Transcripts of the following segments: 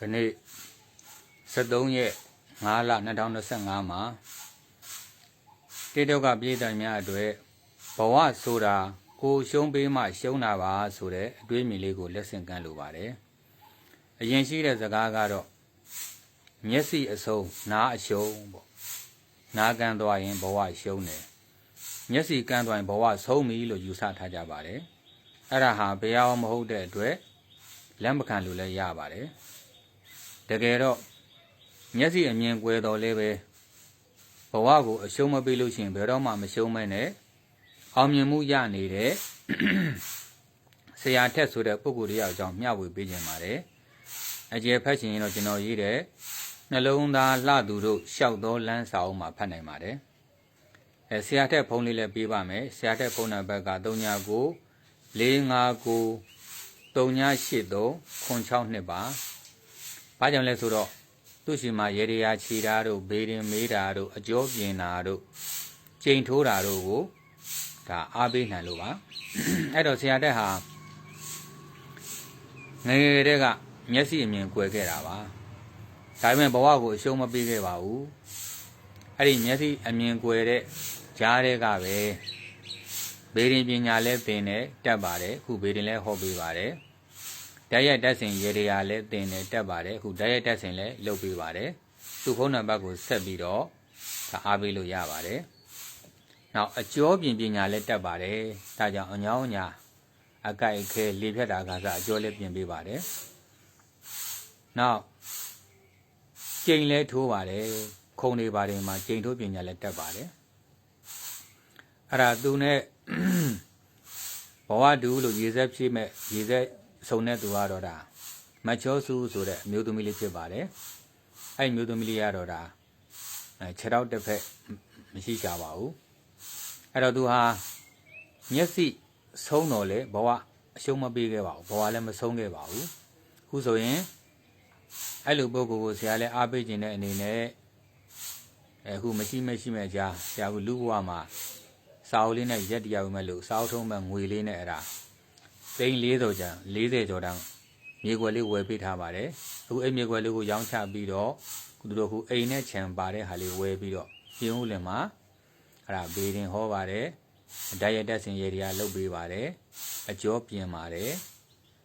ခနေ့73ရက်5လ2025မှာတိတောက်ကပြည်တိုင်များအတွက်ဘဝဆိုတာကိုရှုံးပေးမှရှုံးတာပါဆိုတဲ့အတွေးအမြင်လေးကိုလက်ဆင့်ကမ်းလိုပါတယ်အရင်ရှိတဲ့စကားကတော့မျက်စိအဆုံးနားအရှုံးပေါ့နားကန်းသွားရင်ဘဝရှုံးတယ်မျက်စိကန်းသွားရင်ဘဝဆုံးပြီလို့ယူဆထားကြပါတယ်အဲ့ဒါဟာဘယ်အောင်မဟုတ်တဲ့အတွက်လက်မခံလို့လည်းရပါတယ် တကယ်တော့မျက်စိအမြင်ကွယ်တော်လည်းပဲဘဝကိုအရှုံးမပေးလို့ရှိရင်ဘယ်တော့မှမရှုံးမဲနဲ့အောင်မြင်မှုရနေတဲ့ဆရာထက်ဆိုတဲ့ပုဂ္ဂိုလ်တယောက်အကြောင်းမျှဝေပေးခြင်းပါတယ်အကျယ်ဖတ်ရှင်ရင်တော့ကျွန်တော်ရေးတဲ့နှလုံးသားလှသူတို့ရှောက်သောလမ်းစာအုပ်မှာဖတ်နိုင်ပါတယ်အဲဆရာထက်ဖုန်းလေးလည်းပေးပါမယ်ဆရာထက်ဖုန်းနံပါတ်က39 459 3983 96ပါ ဘာကြောင့်လဲဆိုတော့သူ့ရှိမှာရေရရာခြီတာတို့ဘေးရင်မေးတာတို့အကျော်ပြင်တာတို့ကျိန်ထိုးတာတို့ကိုဒါအားပေးနိုင်လို့ပါအဲ့တော့ဆရာတက်ဟာငယ်ငယ်တည်းကမျက်စိအမြင်ကွယ်ခဲ့တာပါဒါပေမဲ့ဘဝကိုအရှုံးမပေးခဲ့ပါဘူးအဲ့ဒီမျက်စိအမြင်ကွယ်တဲ့ကြားတဲ့ကပဲဘေးရင်ပညာလည်းသင်တယ်တက်ပါတယ်အခုဘေးရင်လည်းဟောပေးပါတယ် ဓာတ်ရိုက်တက်စင်ရေရရာလည်းသင်တယ်တက်ပါတယ်အခုဓာတ်ရိုက်တက်စင်လည်းလုပ်ပေးပါတယ်သူ့ဖုန်းနံပါတ်ကိုဆက်ပြီးတော့ဒါအားပေးလို့ရပါတယ်နောက်အကျော်ပြင်ပညာလည်းတက်ပါတယ်ဒါကြောင့်အညောင်းညာအကိုက်အခဲလေဖြတ်တာကစားအကျော်လည်းပြင်ပေးပါတယ်နောက်ကျိန်လည်းထိုးပါတယ်ခုံတွေပါတယ်မှာကျိန်ထိုးပညာလည်းတက်ပါတယ်အဲ့ဒါသူနဲ့ဘဝတူလို့ရေဆက်ဖြည့်မဲ့ရေဆက် ဆုံတဲ့သူကတော့ဒါမချောစုဆိုတဲ့အမျိုးသမီးလေးဖြစ်ပါတယ်အဲ့ဒီအမျိုးသမီးလေးကတော့ဒါအဲခြေထောက်တစ်ဖက်မရှိကြပါဘူးအဲ့တော့သူဟာမျက်စိဆုံးတော့လေဘဝအရှုံးမပေးခဲ့ပါဘူးဘဝလည်းမဆုံးခဲ့ပါဘူးခုဆိုရင်အဲ့လိုပုဂ္ဂိုလ်ကိုဆရာလည်းအားပေးခြင်းတဲ့အနေနဲ့အခုမရှိမရှိမဲ့ကြားဆရာကလူဘဝမှာစာအုပ်လေးနဲ့ရက်တရားဝင်မဲ့လို့စာအုပ်ထုံးမဲ့ငွေလေးနဲ့အဲ့ဒါ သိန်း40ကျော်40ကျော်တန်းမြေကွယ်လေးဝယ်ပေးထားပါတယ်အခုအဲ့မြေကွယ်လေးကိုရောင်းချပြီးတော့သူတို့အခုအိမ်နဲ့ခြံပါတဲ့ဟာလေးဝယ်ပြီးတော့ပြင်ဦးလင်မှာအဲ့ဒါဘေးရင်ဟောပါတယ်ဓာတ်ရတက်စင်ရေတွေကလုတ်ပေးပါတယ်အကျော်ပြင်ပါတယ်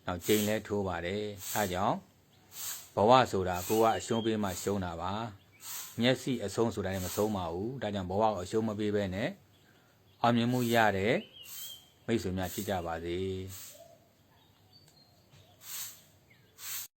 နောက်ကျိန်လဲထိုးပါတယ်အဲကြောင့်ဘဝဆိုတာကိုကအရှုံးပေးမှရှုံးတာပါမျက်စိအဆုံးဆိုတာလည်းမဆုံးပါဘူးဒါကြောင့်ဘဝကိုအရှုံးမပေးဘဲနဲ့အောင်မြင်မှုရတဲ့မိတ်ဆွေများဖြစ်ကြပါစေ